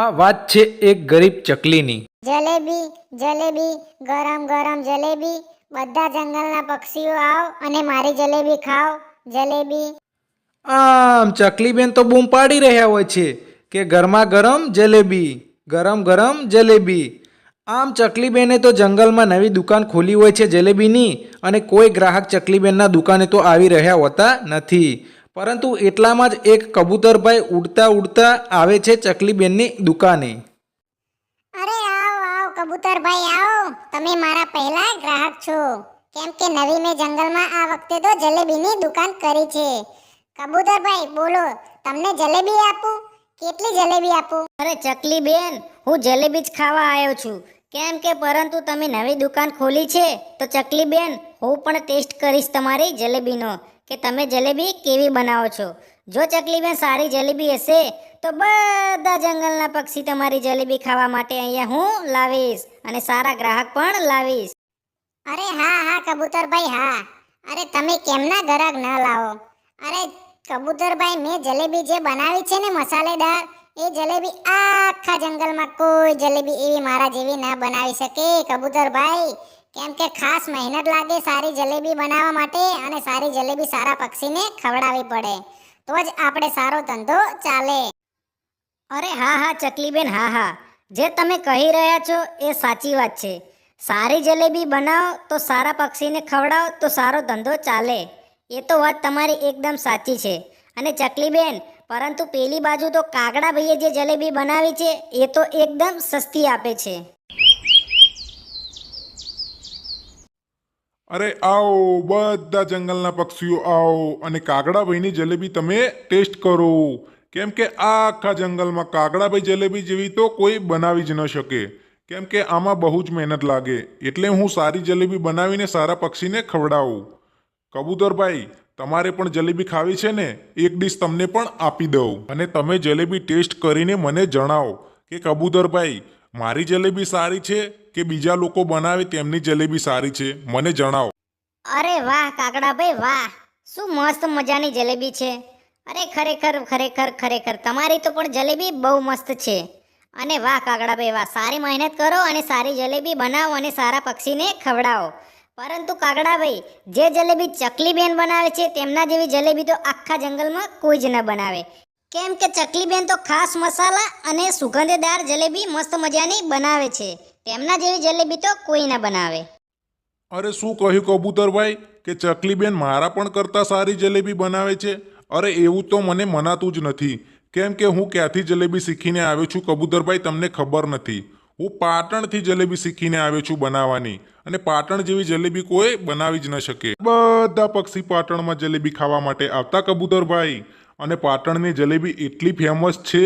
આ વાત છે એક ગરીબ ચકલીની. જલેબી જલેબી ગરમ ગરમ જલેબી બધા જંગલના પક્ષીઓ આવ અને મારી જલેબી ખાઓ. જલેબી. આમ ચકલીબેન તો બૂમ પાડી રહ્યા હોય છે કે ગરમા ગરમ જલેબી ગરમ ગરમ જલેબી. આમ ચકલીબેને તો જંગલમાં નવી દુકાન ખોલી હોય છે જલેબીની અને કોઈ ગ્રાહક ચકલીબેનના દુકાને તો આવી રહ્યા હોતા નથી. પરંતુ એટલામાં જ એક કબૂતરભાઈ ઉડતા ઉડતા આવે છે ચકલીબેનની દુકાને. અરે આવ આવ કબૂતરભાઈ આવો. તમે મારા પહેલા ગ્રાહક છો. કેમ કે નવી મેં જંગલમાં આ વખતે તો જલેબીની દુકાન કરી છે. કબૂતરભાઈ બોલો તમને જલેબી આપું? કેટલી જલેબી આપું? અરે ચકલી બેન હું જલેબી જ ખાવા આવ્યો છું. કેમ કે પરંતુ તમે નવી દુકાન ખોલી છે તો ચકલી બેન હું પણ ટેસ્ટ કરીશ તમારી જલેબીનો. કે તમે જલેબી કેવી બનાવો છો? જો ચકલીબેન સારી જલેબી હશે, તો બધા જંગલના પક્ષી તમારી જલેબી ખાવા માટે અહીંયા હું લાવીશ અને સારા ગ્રાહક પણ લાવીશ. અરે હા હા, કબૂતરભાઈ, હા. અરે તમે કેમના ગ્રાહક ન લાવો? અરે કબૂતરભાઈ, મેં જલેબી જે બનાવી છે ને મસાલેદાર, એ જલેબી આખા જંગલમાં કોઈ જલેબી એવી મારા જેવી ના બનાવી શકે. કબૂતરભાઈ કેમ કે ખાસ મહેનત લાગે સારી જલેબી બનાવવા માટે અને સારી જલેબી સારા પક્ષીને ખવડાવવી પડે. તો જ આપણે સારો ધંધો ચાલે. અરે હા હા, ચકલીબેન, હા હા. જે તમે કહી રહ્યા છો એ સાચી વાત છે. સારી જલેબી બનાવો તો સારા પક્ષીને ખવડાવો તો સારો ધંધો ચાલે. એ તો વાત તમારી એકદમ સાચી છે. અને ચકલીબેન, પરંતુ પેલી બાજુ તો કાગડા ભાઈએ જે જલેબી બનાવી છે એ તો એકદમ સસ્તી આપે છે. અરે આવો, બધા જંગલના પક્ષીઓ આવો અને કાગડાભાઈની જલેબી તમે ટેસ્ટ કરો. કેમ કે આખા જંગલમાં કાગડાભાઈ જલેબી જેવી તો કોઈ બનાવી જ ન શકે. કેમ કે આમાં બહુ જ મહેનત લાગે. એટલે હું સારી જલેબી બનાવીને સારા પક્ષીને ખવડાવું. કબૂતરભાઈ, તમારે પણ જલેબી ખાવી છે ને? એક ડીશ તમને પણ આપી દઉં. અને તમે જલેબી ટેસ્ટ કરીને મને જણાવો કે કબૂતરભાઈ મારી જલેબી સારી છે કે બીજા લોકો બનાવે તેમની જલેબી સારી છે? મને જણાવો. અરે વાહ, કાકડાભાઈ, વાહ. શું મસ્ત મજાની જલેબી છે. અરે ખરેખર ખરેખર ખરેખર, તમારી તો પણ જલેબી બહુ મસ્ત છે. અને વાહ કાગડાભાઈ વાહ. સારી મહેનત કરો અને સારી જલેબી બનાવો અને સારા પક્ષીને ખવડાવો. પરંતુ કાગડાભાઈ જે જલેબી ચકલીબેન બનાવે છે, તેમના જેવી જલેબી તો આખા જંગલમાં કોઈ જ ન બનાવે. કેમ કે ચકલીબેન તો ખાસ મસાલા અને સુગંધદાર જલેબી મસ્ત મજાની બનાવે છે. તેમના જેવી જલેબી તો કોઈ ના બનાવે. અરે શું કહ્યું કબૂતરભાઈ કે ચકલીબેન મારા પણ કરતાં સારી જલેબી બનાવે છે? અરે એવું તો મને મનાતું જ નથી. કેમ કે હું ક્યાંથી જલેબી શીખીને આવ્યો છું કબૂતરભાઈ તમને ખબર નથી. હું પાટણથી જલેબી શીખીને આવ્યો છું બનાવવાની અને પાટણ જેવી જલેબી કોઈ બનાવી જ ન શકે. બધા પક્ષી પાટણમાં જલેબી ખાવા માટે આવતા કબૂતરભાઈ. અને પાટણની જલેબી એટલી ફેમસ છે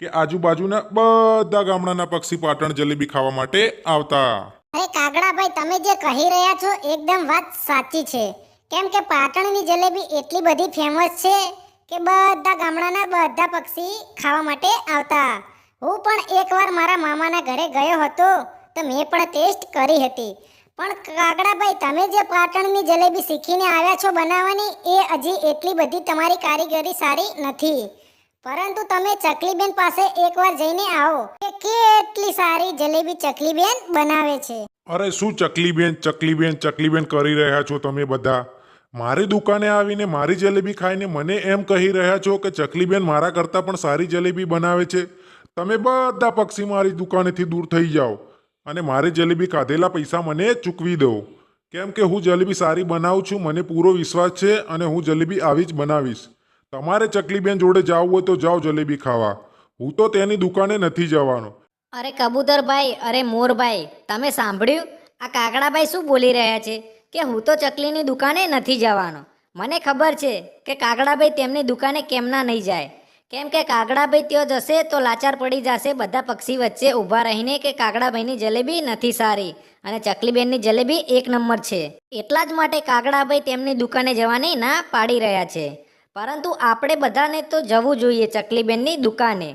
કે આજુબાજુના બધા ગામડાના પક્ષી પાટણ જલેબી ખાવા માટે આવતા. અરે કાગડાભાઈ, તમે જે કહી રહ્યા છો, એકદમ વાત સાચી છે. કેમ કે પાટણની જલેબી એટલી બધી ફેમસ છે કે બધા ગામડાના બધા પક્ષી ખાવા માટે આવતા. હું પણ એકવાર મારા મામાના ઘરે ગયો હતો, તો મેં પણ ટેસ્ટ કરી હતી. પણ કાગડાભાઈ તમે જે પાટણની જલેબી શીખીને આવ્યા છો બનાવવાની, એ હજી એટલી બધી તમારી કારીગરી સારી નથી. પરંતુ તમે ચકલીબેન પાસે એકવાર જઈને આવો કે કેટલી સારી જલેબી ચકલીબેન બનાવે છે. અરે શું ચકલીબેન ચકલીબેન ચકલીબેન કરી રહ્યા છો તમે બધા? મારી દુકાને આવીને મારી જલેબી ખાઈને મને એમ કહી રહ્યા છો કે ચકલીબેન મારા કરતાં પણ સારી જલેબી બનાવે છે. તમે બધા પક્ષી મારી દુકાનેથી દૂર થઈ જાઓ. અને મારી જલેબી ખાધેલા પૈસા મને ચૂકવી દો. કેમ કે હું જલેબી સારી બનાવું છું, મને પૂરો વિશ્વાસ છે અને હું જલેબી આવી જ બનાવીશ. તમારે ચકલીબેન જોડે જવું હોય તો જાઓ જલેબી ખાવા. હું તો તેની દુકાને નથી જવાનો. અરે કબૂતરભાઈ, અરે મોરભાઈ, તમે સાંભળ્યું? આ કાગડાભાઈ શું બોલી રહ્યા છે? કે હું તો ચકલીની દુકાને નથી જવાનો. મને ખબર છે કે કાગડાભાઈ તેમની દુકાને કેમના નહીં જાય. કેમ કે કાગડાભાઈ ત્યાં જશે તો લાચાર પડી જશે, બધા પક્ષી વચ્ચે ઊભા રહીને કે કાગડાભાઈની જલેબી નથી સારી અને ચકલીબેનની જલેબી એક નંબર છે. એટલા જ માટે કાગડાભાઈ તેમની દુકાને જવાની ના પાડી રહ્યા છે. પરંતુ આપણે બધાને તો જવું જોઈએ ચકલીબેનની દુકાને.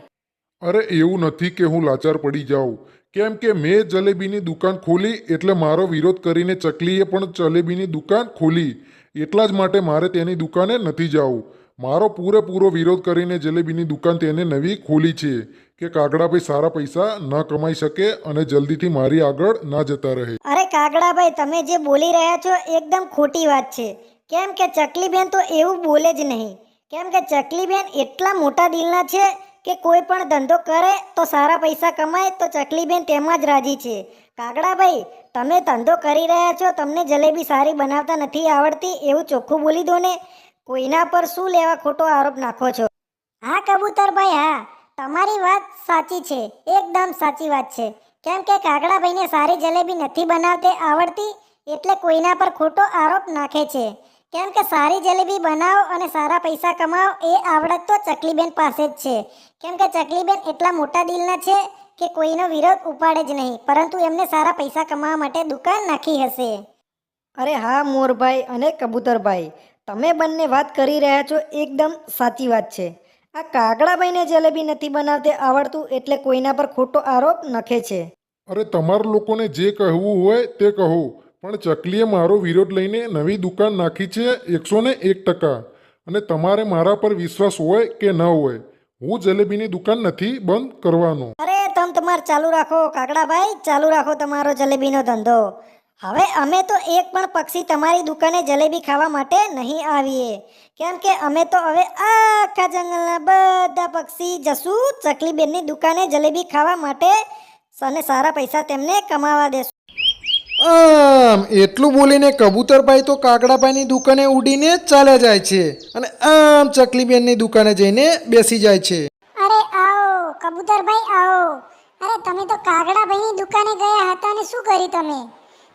અરે એવું નથી કે હું લાચાર પડી જાઉં. કેમ કે મેં જલેબીની દુકાન ખોલી એટલે મારો વિરોધ કરીને ચકલીએ પણ જલેબીની દુકાન ખોલી. એટલા જ માટે મારે તેની દુકાને નથી જવું. મારો પૂરેપૂરો વિરોધ કરીને જલેબીની દુકાન તેને નવી ખોલી છે કે કાગડાભાઈ સારા પૈસા ન કમાઈ શકે અને જલ્દીથી મારી આગળ ના જતા રહે. અરે કાગડાભાઈ, તમે જે બોલી રહ્યા છો એકદમ ખોટી વાત છે. કેમ કે ચકલીબેન તો એવું બોલે જ નહીં. કેમ કે ચકલીબેન એટલા મોટા દિલના છે કે કોઈ પણ ધંધો કરે તો સારા પૈસા કમાય તો ચકલીબેન તેમાં જ રાજી છે. કાગડાભાઈ, તમે ધંધો કરી રહ્યા છો, તમને જલેબી સારી બનાવતા નથી આવડતી, એવું ચોખ્ખું બોલી દો ને. કોઈના પર શું લેવા ખોટો આરોપ નાખો છો? હા, કબૂતરભાઈ, હા. તમારી વાત સાચી છે. એકદમ સાચી વાત છે. કેમ કે કાગડાભાઈને સારી જલેબી નથી બનાવતે, આવડતી, એટલે કોઈના પર ખોટો આરોપ નાખે છે. કેમ કે સારી જલેબી બનાવો અને સારા પૈસા કમાવો, એ આવડત તો ચકલીબેન પાસે જ છે. કેમ કે ચકલીબેન એટલા મોટા દિલના છે કે કોઈનો વિરોધ ઉપાડે જ નહીં, પરંતુ એમને સારા પૈસા કમાવા માટે દુકાન નાખી હશે. અરે હા, મોરભાઈ અને કબૂતરભાઈ. તમે બંને વાત કરી રહ્યા છો એકદમ સાચી વાત છે. આ કાગડાભાઈને જલેબી નથી બનાવતે આવડતું એટલે કોઈના પર ખોટો આરોપ નખે છે. અરે તમારા લોકોને જે કહેવું હોય તે કહો પણ ચકલીએ મારો વિરોધ લઈને નવી દુકાન નાખી છે એકસો ને એક ટકા. અને તમારે મારા પર વિશ્વાસ હોય કે ન હોય હું જલેબીની દુકાન નથી બંધ કરવાનો. અરે તમ તમારે ચાલુ રાખો કાગડાભાઈ ચાલુ રાખો તમારો જલેબીનો ધંધો. હવે અમે તો એક પણ પક્ષી તમારી દુકાને જલેબી ખાવા માટે નહીં આવીએ. કેમ કે અમે તો હવે આખા જંગલના બધા પક્ષી જશું ચકલીબેનની દુકાને જલેબી ખાવા માટે અને સારા પૈસા તેમને કમાવા દેશું. આમ એટલું બોલીને કબૂતરભાઈ તો કાગડાભાઈની દુકાને ઉડીને ચાલ્યા જાય છે અને આમ ચકલીબેનની દુકાને જઈને બેસી જાય છે. અરે આવો કબૂતરભાઈ આવો. અરે તમે તો કાગડાભાઈની દુકાને ગયા હતા અને શું કર્યું તમે?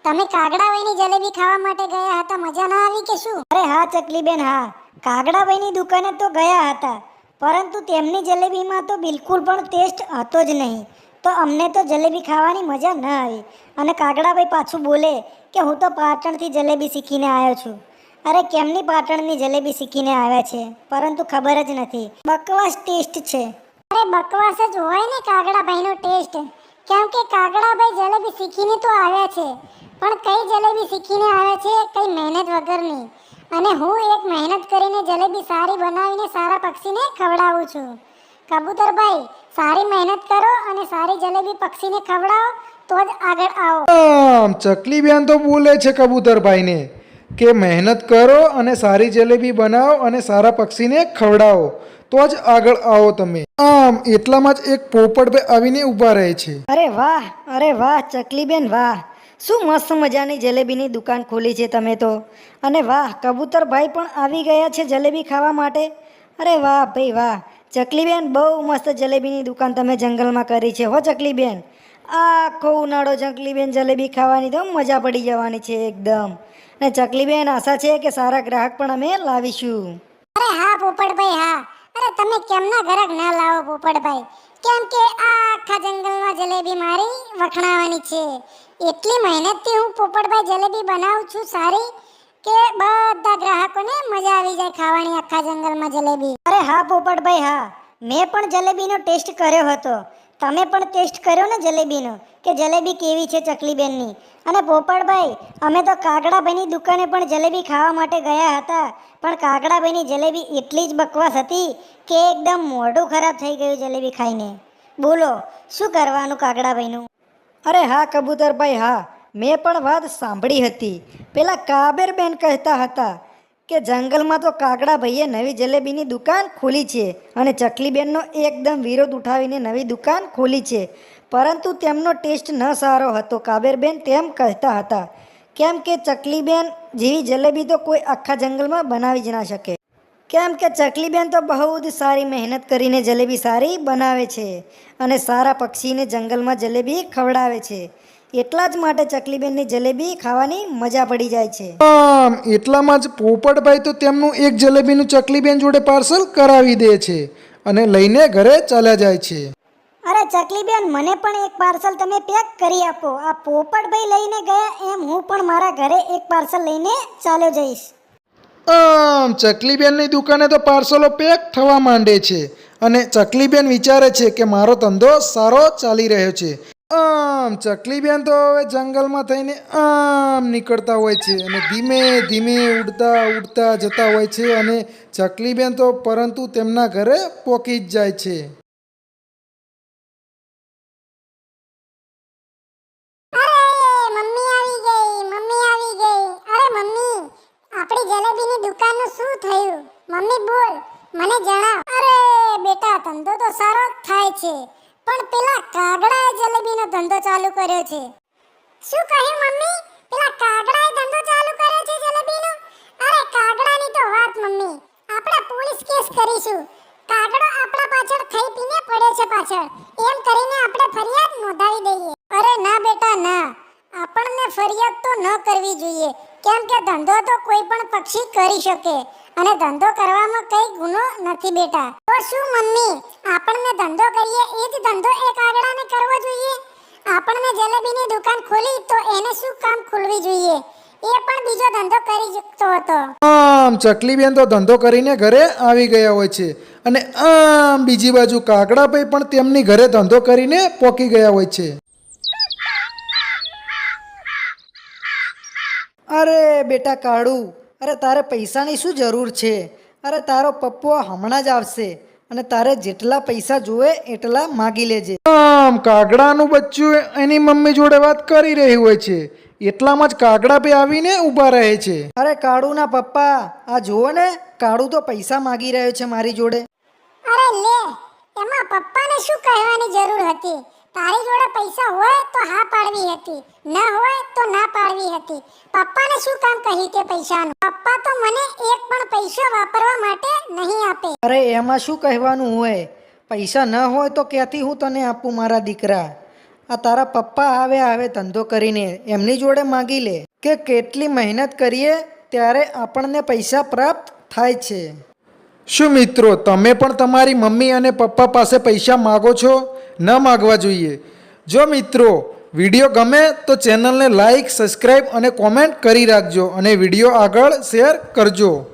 તમે કાગડાભાઈની જલેબી ખાવા માટે ગયા હતા મજા ના આવી કે શું? અરે હા ચકલીબેન હા. કાગડાભાઈની દુકાને તો ગયા હતા પરંતુ તેમની જલેબીમાં તો બિલકુલ પણ ટેસ્ટ હતો જ નહીં. તો અમને તો જલેબી ખાવાની મજા ન આવી. અને કાગડાભાઈ પાછું બોલે કે હું તો પાટણથી જલેબી શીખીને આવ્યો છું. અરે કેમની પાટણની જલેબી શીખીને આવ્યા છે? પરંતુ ખબર જ નથી. બકવાસ ટેસ્ટ છે. અરે બકવાસ જ હોય ને કાગડાભાઈનો ટેસ્ટ. કેમ કે કાગડાભાઈ જલેબી શીખીને તો આવ્યા છે. પણ કઈ જલેબી શીખીને આવ્યા છે? કઈ મહેનત વગરની. અને હું એક મહેનત કરીને જલેબી સારી બનાવીને સારા પક્ષીને ખવડાવું છું. કબૂતરભાઈ, સારી મહેનત કરો અને સારી જલેબી પક્ષીને ખવડાવો, તો જ આગળ આવો. ચકલી બેન તો બોલે છે કબૂતરભાઈને. કે મહેનત કરો અને સારી જલેબી બનાવો અને સારા પક્ષીને ખવડાવો. તો જ આગળ આવો તમે. આમ એટલામાં જ એક પોપટભાઈ આવીને ઊભા રહે છે. અરે વાહ અરે વાહ, ચકલીબેન વાહ. શું મસ્ત મજાની જલેબીની દુકાન ખોલી છે તમે તો. અને વાહ, કબૂતરભાઈ પણ આવી ગયા છે જલેબી ખાવા માટે. અરે વાહ ભાઈ વાહ, ચકલીબેન બહુ મસ્ત જલેબીની દુકાન તમે જંગલમાં કરી છે હો ચકલીબેન. આખો ઉનાળો ચકલીબેન જલેબી ખાવાની તો મજા પડી જવાની છે એકદમ. ને ચકલીબેન આશા છે કે સારા ગ્રાહક પણ અમે લાવીશું. અરે હા પોપટભાઈ હા. અરે તમે કેમના ઘરાક ના લાવો પોપટભાઈ? કેમ કે આ આખા જંગલમાં જલેબી મારી વખણાવાની છે. એટલી મહેનતથી હું પોપટભાઈ જલેબી બનાવું છું સારી કે બધા ગ્રાહકોને મજા આવી જાય ખાવાની આખા જંગલમાં જલેબી. અરે હા પોપટભાઈ હા. મેં પણ જલેબીનો ટેસ્ટ કર્યો હતો. તમે પણ ટેસ્ટ કર્યો ને જલેબીનો? કે જલેબી કેવી છે ચકલીબેનની? અને પોપડભાઈ અમે તો કાગડાભાઈની દુકાને પણ જલેબી ખાવા માટે ગયા હતા. પણ કાગડાભાઈની જલેબી એટલી જ બકવાસ હતી કે એકદમ મોઢું ખરાબ થઈ ગયું જલેબી ખાઈને. બોલો, શું કરવાનું કાગડાભાઈનું? અરે હા, કબૂતરભાઈ, હા. મેં પણ વાત સાંભળી હતી. પેલા કાબેરબેન કહેતા હતા કે જંગલમાં તો કાગડાભાઈએ નવી જલેબીની દુકાન ખોલી છે અને ચકલીબેનનો એકદમ વિરોધ ઉઠાવીને નવી દુકાન ખોલી છે. પરંતુ તેમનો ટેસ્ટ ન સારો હતો, કાબેરબેન તેમ કહેતા હતા, કેમ કે ચકલીબેન જેવી જલેબી તો કોઈ આખા જંગલમાં બનાવી જ ના શકે. કેમ કે ચકલીબેન તો બહુ જ સારી મહેનત કરીને જલેબી સારી બનાવે છે અને સારા પક્ષીને જંગલમાં જલેબી ખવડાવે છે. એટલા જ માટે ચકલીબેનની જલેબી ખાવાની મજા પડી જાય છે. એટલામાં જ પોપટભાઈ તો તેમનું એક જલેબીનું ચકલીબેન જોડે પાર્સલ કરાવી દે છે અને લઈને ઘરે ચાલ્યા જાય છે. અરે ચકલીબેન મને પણ એક પાર્સલ તમે પેક કરી આપો. આ પોપટભાઈ લઈને ગયા એમ હું પણ મારા ઘરે એક પાર્સલ લઈને ચાલ્યો જઈશ. આમ ચકલીબેનની દુકાને તો પાર્સલો પેક થવા માંડે છે અને ચકલીબેન વિચારે છે કે મારો ધંધો સારો ચાલી રહ્યો છે. આમ ચકલીબેન તો હવે જંગલમાં થઈને આમ નીકળતા હોય છે અને ધીમે ધીમે ઉડતા ઉડતા જતા હોય છે અને ચકલી બેન તો પરંતુ તેમના ઘરે પોકી જ જાય છે. આપણી જલેબીની દુકાનનું શું થયું? મમ્મી, બોલ, મને જણાવ. અરે, બેટા, ધંધો તો સારો થાય છે. પણ પેલા કાગડાએ જલેબીનો ધંધો ચાલુ કર્યો છે. શું કહ્યું મમ્મી? પેલા કાગડાએ ધંધો ચાલુ કર્યો છે જલેબીનો? અરે કાગડાની તો વાત મમ્મી. આપણે પોલીસ કેસ કરીશું. કાગડો આપણા પાછળ ખાઈ પીને પડ્યો છે પાછળ. એમ કરીને આપણે ફરિયાદ નોંધાવી દઈએ. અરે ના બેટા, ના. આપણને ફરિયાદ તો ન કરવી જોઈએ, કેમ કે ધંધો તો કોઈ પણ પક્ષી કરી શકે અને ધંધો કરવામાં કઈ ગુનો નથી બેટા. તો શું મમ્મી, આપણને ધંધો કરીએ, એ જ ધંધો એ કાગડાને કરવો જોઈએ? આપણને જલેબીની દુકાન ખોલી તો એને શું કામ ખોલવી જોઈએ? એ પણ બીજો ધંધો કરી શકતો હતો. આમ ચકલીબેન તો ધંધો કરીને ઘરે આવી ગયા હોય છે અને આમ બીજી બાજુ કાગડાભાઈ પણ તેમની ઘરે ધંધો કરીને પોકી ગયા હોય છે. અરે બેટા કાળુ અરે તારે પૈસાની શું જરૂર છે? અરે તારો પપ્પો હમણાં જ આવશે અને તારે જેટલા પૈસા જોવે એટલા માગી લેજે. આમ કાગડાનું બચ્ચું એની મમ્મી જોડે વાત કરી રહી હોય છે. એટલામાં જ કાગડા પે આવીને ઊભા રહે છે. અરે કાળુના પપ્પા આ જુઓ ને કાળુ તો પૈસા માગી રહ્યો છે મારી જોડે. અરે લે એમાં પપ્પાને શું કહેવાની જરૂર હતી? તારી જોડે પૈસા હોય તો હા પાડવી હતી. ના હોય તો ના પાડવી હતી. પપ્પાને શું કામ કહી તે પૈસાનું? પપ્પા તો મને એક પણ પૈસો વાપરવા માટે નહીં આપે. અરે એમાં શું કહેવાનું હોય? પૈસા ન હોય તો ક્યાંથી હું તને આપું મારા દીકરા? આ તારા પપ્પા આવે આવે ધંધો કરીને એમની જોડે માગી લે. કે કેટલી મહેનત કરીએ ત્યારે આપણને પૈસા પ્રાપ્ત થાય છે. શું મિત્રો તમે પણ તમારી મમ્મી અને પપ્પા પાસે પૈસા માગો છો? ન માગવા જોઈએ. જો મિત્રો, વીડિયો ગમે તો ચેનલને લાઈક સબસ્ક્રાઈબ અને કોમેન્ટ કરી રાખજો અને વીડિયો આગળ શેર કરજો.